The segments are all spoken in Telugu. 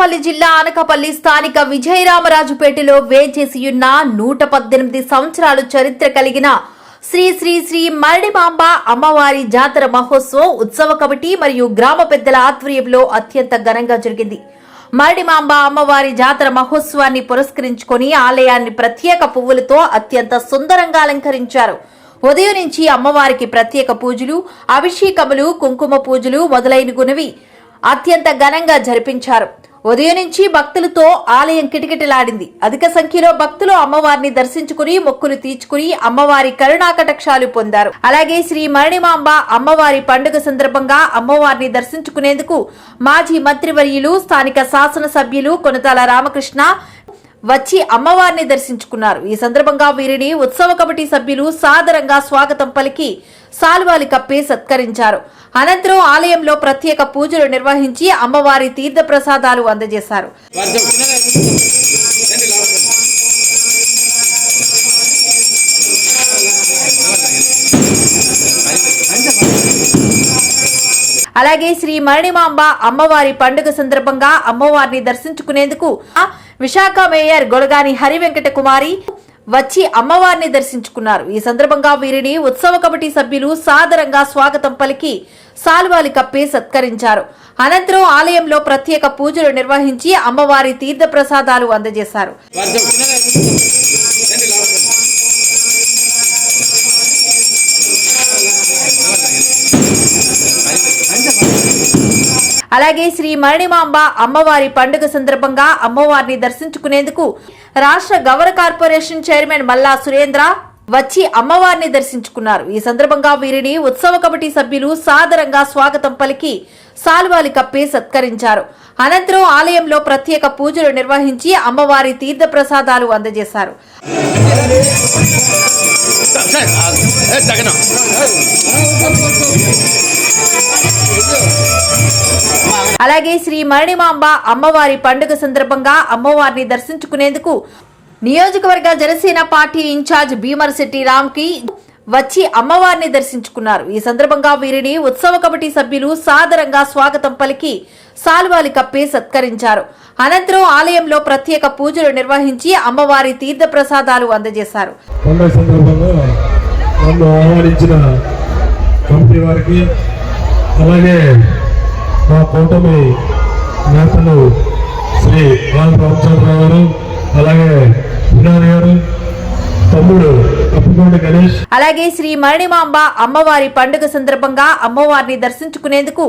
అనకాపల్లి జిల్లా అనకాపల్లి స్థానిక విజయరామరాజుపేటలో వేచేసియున్న నూట పద్దెనిమిది సంవత్సరాలు చరిత్ర కలిగిన శ్రీ శ్రీ శ్రీ మరడిమాంబ అమ్మవారి జాతర మహోత్సవం ఉత్సవ కమిటీ మరియు గ్రామ పెద్దల ఆధ్వర్యంలో అత్యంత ఘనంగా జరిగింది. మరడిమాంబ అమ్మవారి జాతర మహోత్సవాన్ని పురస్కరించుకొని ఆలయాన్ని ప్రత్యేక పువ్వులతో అత్యంత సుందరంగా అలంకరించారు. ఉదయం నుంచి అమ్మవారికి ప్రత్యేక పూజలు అభిషేకములు కుంకుమ పూజలు మొదలైనగునవి అత్యంత ఘనంగా జరిపించారు. ఉదయం నుంచి భక్తులతో ఆలయం కిటకిటలాడింది. అధిక సంఖ్యలో భక్తులు అమ్మవారిని దర్శించుకుని మొక్కులు తీర్చుకుని అమ్మవారి కరుణాకటక్షాలు పొందారు. అలాగే శ్రీ మరణిమాంబ అమ్మవారి పండుగ సందర్భంగా అమ్మవారిని దర్శించుకునేందుకు మాజీ మంత్రివర్యులు స్థానిక శాసనసభ్యులు కొనతాల రామకృష్ణ వచ్చి అమ్మవారిని దర్శించుకున్నారు. ఈ సందర్భంగా వీరిని ఉత్సవ కమిటీ సభ్యులు సాదరంగా స్వాగతం పలికి సాల్వాలి కప్పి సత్కరించారు. అనంతరం ఆలయంలో ప్రత్యేక పూజలు నిర్వహించి అమ్మవారి తీర్థ ప్రసాదాలు అందజేశారు. అలాగే శ్రీ మరణిమాంబ అమ్మవారి పండుగ సందర్భంగా అమ్మవారిని దర్శించుకునేందుకు విశాఖ మేయర్ గొలగాని హరి వెంకట కుమారి వచ్చి అమ్మవారిని దర్శించుకున్నారు. ఈ సందర్భంగా వీరిని ఉత్సవ కమిటీ సభ్యులు సాదరంగా స్వాగతం పలికి సాల్వాలి కప్పి సత్కరించారు. అనంతరం ఆలయంలో ప్రత్యేక పూజలు నిర్వహించి అమ్మవారి తీర్థ ప్రసాదాలు అందజేశారు. అలాగే శ్రీ మరణిమాంబ అమ్మవారి పండుగ సందర్భంగా అమ్మవారిని దర్శించుకునేందుకు రాష్ట్ర గవర్ కార్పొరేషన్ చైర్మన్ మల్లా సురేంద్ర వచ్చి అమ్మవారిని దర్శించుకున్నారు. ఈ సందర్భంగా వీరిని ఉత్సవ కమిటీ సభ్యులు సాదరంగా స్వాగతం పలికి సాల్వాలి కప్పి సత్కరించారు. అనంతరం ఆలయంలో ప్రత్యేక పూజలు నిర్వహించి అమ్మవారి తీర్థ ప్రసాదాలు అందజేశారు అలాగే శ్రీ మరణిమాంబ అమ్మవారి పండుగ సందర్భంగా అమ్మవారిని దర్శించుకునేందుకు నియోజకవర్గ జనసేన పార్టీ ఇన్ఛార్జ్ భీమర్శెట్టి రామ్కి వచ్చి అమ్మవారిని దర్శించుకున్నారు. ఈ సందర్భంగా వీరిని ఉత్సవ కమిటీ సభ్యులు సాదరంగా స్వాగతం పలికి సాల్వాలి కప్పి సత్కరించారు. అనంతరం ఆలయంలో ప్రత్యేక పూజలు నిర్వహించి అమ్మవారి తీర్థ ప్రసాదాలు అందజేశారు అలాగే మా కూటమి నేతలు శ్రీ రామ్ రామచంద్రరావు గారు అలాగే వినాయ్ గారు తమ్ముడు అలాగే శ్రీ మరణిమాంబ అమ్మవారి పండుగ సందర్భంగా అమ్మవారిని దర్శించుకునేందుకు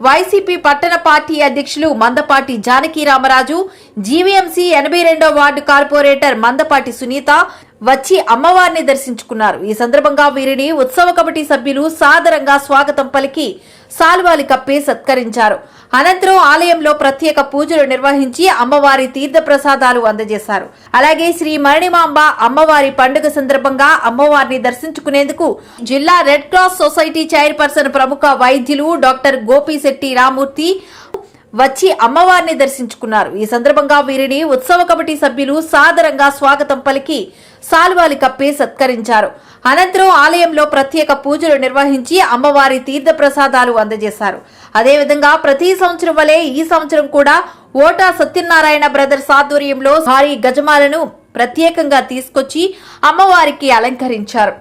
వైసీపీ పట్టణ పార్టీ అధ్యక్షులు మందపాటి జానకి రామరాజు జీవీఎంసీ ఎనభై రెండో వార్డు కార్పొరేటర్ మందపాటి సునీత వచ్చి అమ్మవారిని దర్శించుకున్నారు. ఈ సందర్భంగా వీరిని ఉత్సవ కమిటీ సభ్యులు సాదరంగా స్వాగతం పలికి సాల్వాలి కప్పి సత్కరించారు. అనంతరం ఆలయంలో ప్రత్యేక పూజలు నిర్వహించి అమ్మవారి తీర్థ ప్రసాదాలు అందజేశారు. అలాగే శ్రీ మరణిమాంబ అమ్మవారి పండుగ సందర్భంగా అమ్మవారిని దర్శించుకునేందుకు జిల్లా రెడ్ క్రాస్ సొసైటీ చైర్పర్సన్ ప్రముఖ వైద్యులు డాక్టర్ గోపిశెట్టి రామూర్తి వచ్చి అమ్మవారిని దర్శించుకున్నారు. ఈ సందర్భంగా వీరిని ఉత్సవ కమిటీ సభ్యులు సాదరంగా స్వాగతం పలికి సాల్వాలి కప్పి సత్కరించారు. అనంతరం ఆలయంలో ప్రత్యేక పూజలు నిర్వహించి అమ్మవారి తీర్థ ప్రసాదాలు అందజేశారు. అదేవిధంగా ప్రతి సంవత్సరం వలె ఈ సంవత్సరం కూడా ఓటా సత్యనారాయణ బ్రదర్స్ ఆధ్వర్యంలో భారీ గజమాలను ప్రత్యేకంగా తీసుకొచ్చి అమ్మవారికి అలంకరించారు.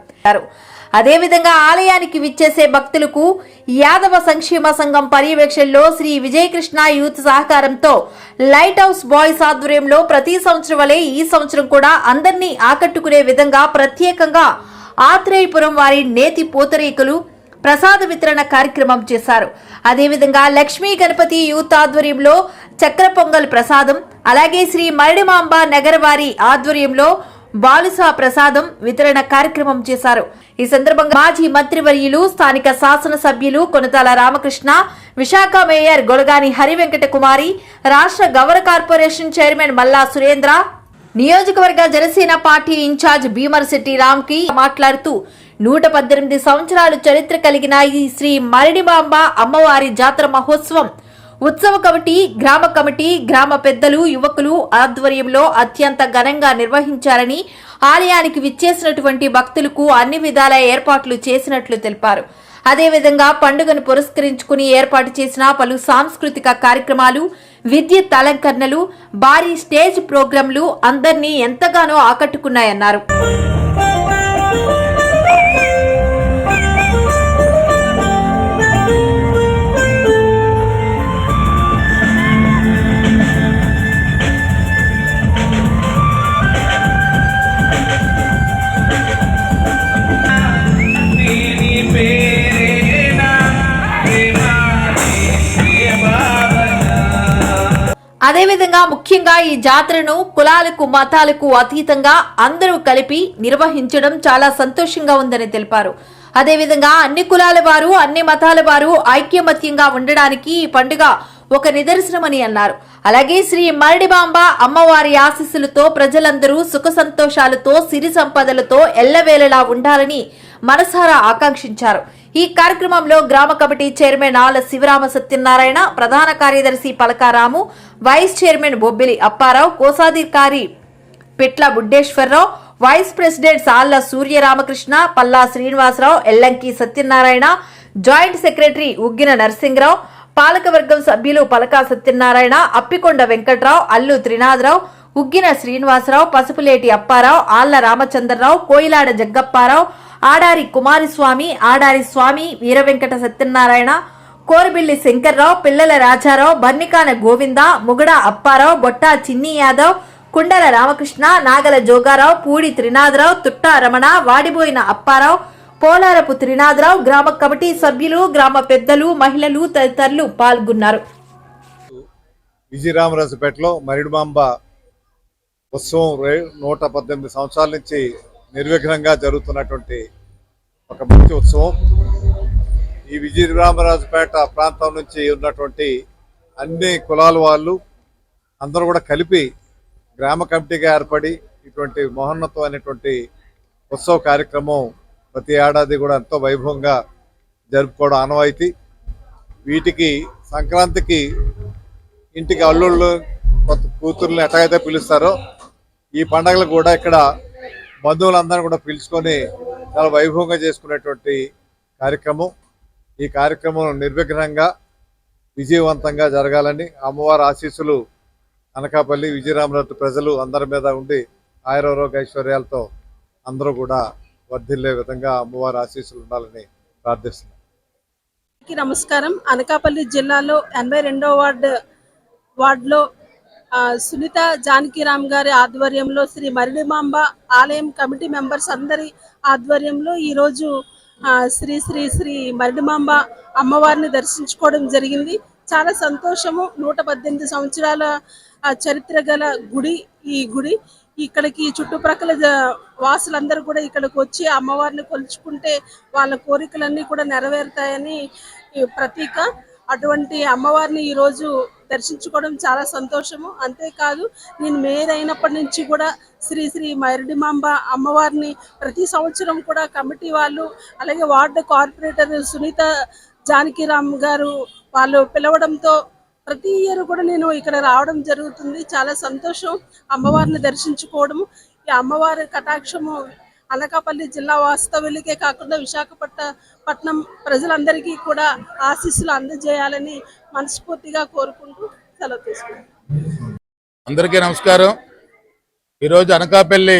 అదేవిధంగా ఆలయానికి విచ్చేసే భక్తులకు యాదవ సంక్షేమ సంఘం పర్యవేక్షణలో శ్రీ విజయకృష్ణ యూత్ సహకారంతో లైట్ హౌస్ బాయ్స్ ఆధ్వర్యంలో ప్రతి సంవత్సరం వలె ఈ సంవత్సరం కూడా అందరినీ ఆకట్టుకునే విధంగా ప్రత్యేకంగా ఆత్రేయపురం వారి నేతి పూతరేకులు ప్రసాద వితరణ కార్యక్రమం చేశారు. అదేవిధంగా లక్ష్మీ గణపతి యూత్ ఆధ్వర్యంలో చక్ర పొంగల్ ప్రసాదం అలాగే శ్రీ మరడిమాంబ నగర వారి ఆధ్వర్యంలో బాలుసా ప్రసాదం వితరణ కార్యక్రమం చేశారు. ఈ సందర్భంగా మాజీ మంత్రివర్యులు స్థానిక శాసనసభ్యులు కొనతాల రామకృష్ణ విశాఖ మేయర్ గొడగాని హరివెంకట కుమారి రాష్ట్ర గవర్న కార్పొరేషన్ చైర్మన్ మల్లా సురేంద్ర నియోజకవర్గ జనసేన పార్టీ ఇన్ఛార్జ్ భీమర్శెట్టి రామ్కి మాట్లాడుతూ నూట పద్దెనిమిది సంవత్సరాలు చరిత్ర కలిగిన ఈ శ్రీ మరిడిమాంబ అమ్మవారి జాతర మహోత్సవం ఉత్సవ కమిటీ గ్రామ కమిటీ గ్రామ పెద్దలు యువకులు ఆధ్వర్యంలో అత్యంత ఘనంగా నిర్వహించారని ఆలయానికి విచ్చేసినటువంటి భక్తులకు అన్ని విధాల ఏర్పాట్లు చేసినట్లు తెలిపారు. అదేవిధంగా పండుగను పురస్కరించుకుని ఏర్పాటు చేసిన పలు సాంస్కృతిక కార్యక్రమాలు విద్యుత్ అలంకరణలు భారీ స్టేజ్ ప్రోగ్రాంలు అందరినీ ఎంతగానో ఆకట్టుకున్నాయన్నారు. అదేవిధంగా ముఖ్యంగా ఈ జాతరను కులాలకు మతాలకు అతీతంగా అందరూ కలిపి నిర్వహించడం చాలా సంతోషంగా ఉందని తెలిపారు. అదేవిధంగా అన్ని కులాల వారు అన్ని మతాల వారు ఐక్యమత్యంగా ఉండడానికి ఈ పండుగ ఒక నిదర్శనమని అన్నారు. అలాగే శ్రీ మరడిబాంబ అమ్మవారి ఆశీస్సులతో ప్రజలందరూ సుఖ సంతోషాలతో సిరి సంపదలతో ఎల్లవేళలా ఉండాలని మనసారా ఆకాంక్షించారు. ఈ కార్యక్రమంలో గ్రామ కమిటీ చైర్మన్ ఆల శివరామ సత్యనారాయణ ప్రధాన కార్యదర్శి పలకారాము వైస్ చైర్మన్ బొబ్బిలి అప్పారావు కోశాధికారి Pitla Buddeswararao vice president Salla Suryaramakrishna Palla Srinivasarao Ellanki Satyanarayana joint secretary Uggina Narasimharao పాలకవర్గం సభ్యులు పలకా సత్యనారాయణ అప్పికొండ వెంకట్రావు అల్లు త్రినాథరావు ఉగ్గిన శ్రీనివాసరావు పసుపులేటి అప్పారావు ఆళ్ళ రామచంద్రరావు కోయిలాడ జగ్గప్పారావు ఆడారి కుమారస్వామి ఆడారి స్వామి వీరవెంకట సత్యనారాయణ కోరబిల్లి శంకర్రావు పిల్లల రాజారావు బర్నికాన గోవింద ముగడ అప్పారావు బొట్టా చిన్ని యాదవ్ కుండల రామకృష్ణ నాగల జోగారావు పూడి త్రినాథరావు తుట్టా రమణ వాడిపోయిన అప్పారావు పోలారపు త్రినాథరావు గ్రామ కమిటీ సభ్యులు గ్రామ పెద్దలు మహిళలు తదితరులు పాల్గొన్నారు. విజయరామరాజుపేటలో మరిడుమాంబ ఉత్సవం నూట పద్దెనిమిది సంవత్సరాల నుంచి నిర్విఘ్నంగా జరుగుతున్నటువంటి ఒక మంచి ఉత్సవం. ఈ విజయరామరాజుపేట ప్రాంతం నుంచి ఉన్నటువంటి అన్ని కులాల వాళ్ళు అందరూ కూడా కలిపి గ్రామ కమిటీగా ఏర్పడి ఇటువంటి మహోన్నతమైనటువంటి ఉత్సవ కార్యక్రమం ప్రతి ఏడాది కూడా ఎంతో వైభవంగా జరుపుకోవడం ఆనవాయితీ. వీటికి సంక్రాంతికి ఇంటికి అల్లుళ్ళు కొత్త కూతుర్ని ఎట్లాగైతే పిలుస్తారో ఈ పండగలు కూడా ఇక్కడ బంధువులందరూ కూడా పిలుచుకొని చాలా వైభవంగా చేసుకునేటువంటి కార్యక్రమం. ఈ కార్యక్రమం నిర్విఘ్నంగా విజయవంతంగా జరగాలని అమ్మవారి ఆశీస్సులు అనకాపల్లి విజయరామరాజు ప్రజలు అందరి మీద ఉండి ఆయురారోగ్య ఐశ్వర్యాలతో అందరూ కూడా వర్ధిల్లే విధంగా అమ్మవారి ఆశీస్సులు ఉండాలని ప్రార్థిస్తున్నాను నమస్కారం. అనకాపల్లి జిల్లాలో ఎనభై రెండో వార్డు వార్డులో సునీత జానకిరామ్ గారి ఆధ్వర్యంలో శ్రీ మరిడిమాంబ ఆలయం కమిటీ మెంబర్స్ అందరి ఆధ్వర్యంలో ఈరోజు శ్రీ శ్రీ శ్రీ మరిడిమాంబ అమ్మవారిని దర్శించుకోవడం జరిగింది. చాలా సంతోషము. నూట పద్దెనిమిది సంవత్సరాల చరిత్ర గల గుడి ఈ గుడి. ఇక్కడికి చుట్టుప్రక్కల వాసులందరూ కూడా ఇక్కడికి వచ్చి అమ్మవారిని కొలుచుకుంటే వాళ్ళ కోరికలన్నీ కూడా నెరవేరుతాయని ప్రతీక. అటువంటి అమ్మవారిని ఈరోజు దర్శించుకోవడం చాలా సంతోషము. అంతేకాదు నేను మేయర్ అయినప్పటి నుంచి కూడా శ్రీ శ్రీ మరిడిమాంబ అమ్మవారిని ప్రతి సంవత్సరం కూడా కమిటీ వాళ్ళు అలాగే వార్డు కార్పొరేటర్ సునీత జానకిరామ్ గారు వాళ్ళు పిలవడంతో ప్రతి ఇయర్ కూడా నేను ఇక్కడ రావడం జరుగుతుంది. చాలా సంతోషం అమ్మవారిని దర్శించుకోవడము. ఈ అమ్మవారి కటాక్షము అనకాపల్లి జిల్లా వాస్తవ్యులకే కాకుండా విశాఖపట్న పట్నం ప్రజలందరికీ కూడా ఆశీస్సులు అందజేయాలని మనస్ఫూర్తిగా కోరుకుంటూ సెలవు తీసుకుంటాను అందరికీ నమస్కారం. ఈరోజు అనకాపల్లి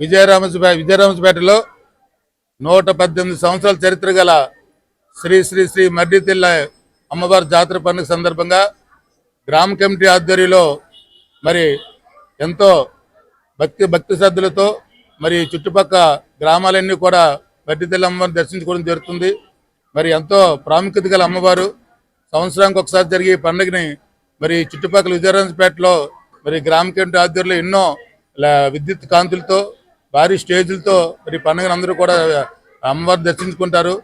విజయరామస్పే విజయరామస్పేటలో నూట పద్దెనిమిది సంవత్సరాల చరిత్ర గల శ్రీ శ్రీ శ్రీ మర్రితిల్ల అమ్మవారి జాతర పండుగ సందర్భంగా గ్రామ కమిటీ ఆధ్వర్యంలో మరి ఎంతో భక్తి భక్తి శ్రద్ధలతో మరి చుట్టుపక్క గ్రామాలన్నీ కూడా మర్రితిల్ల అమ్మవారిని దర్శించుకోవడం జరుగుతుంది. మరి ఎంతో ప్రాముఖ్యత గల అమ్మవారు. సంవత్సరానికి ఒకసారి జరిగే పండుగని మరి చుట్టుపక్కల విజయరాజపేటలో మరి గ్రామ కమిటీ ఆధ్వర్యంలో ఎన్నో విద్యుత్ కాంతులతో భారీ స్టేజీలతో మరి పండుగను అందరూ కూడా అమ్మవారిని దర్శించుకుంటారు.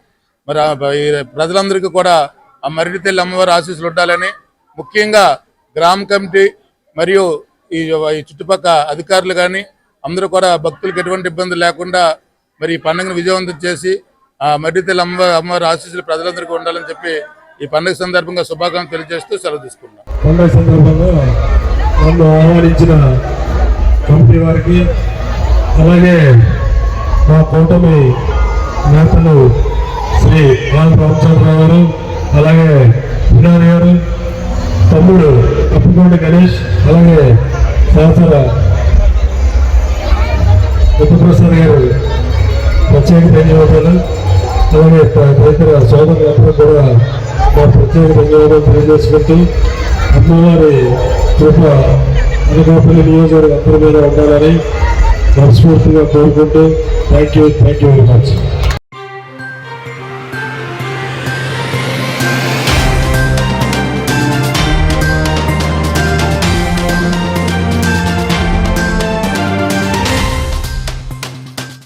మరి ప్రజలందరికీ కూడా ఆ మరిడి తల్లి అమ్మవారి ఆశీస్సులు ఉండాలని ముఖ్యంగా గ్రామ కమిటీ మరియు ఈ ఈ చుట్టుపక్కల అధికారులు కానీ అందరూ కూడా భక్తులకు ఎటువంటి ఇబ్బంది లేకుండా మరి ఈ పండుగను విజయవంతం చేసి ఆ మరిడి తల్లి అమ్మవారి ఆశీస్సులు ప్రజలందరికీ ఉండాలని చెప్పి ఈ పండుగ సందర్భంగా శుభాకాంక్షలు తెలియజేస్తూ సెలవు తీసుకున్నాం పండుగ సందర్భంగా నన్ను ఆహ్వానించిన కంపెనీ వారికి అలాగే మా కూటమి నేతలు శ్రీ రామ్ రామచంద్రరావు గారు అలాగే వినాయ్ గారు తమ్ముడు గుడిపాటి గణేష్ అలాగే సహచర బుద్ధప్రసాద్ గారు ప్రత్యేక ధన్యవాదాలు. అలాగే త- తదితర సోదరులందరూ కూడా మా ప్రత్యేక ధన్యవాదాలు తెలియజేసుకుంటూ అమ్మవారి కృప అనకాపల్లి నియోజకవర్గం అందరి మీద ఉండాలని మనస్ఫూర్తిగా కోరుకుంటూ thank you thank you very much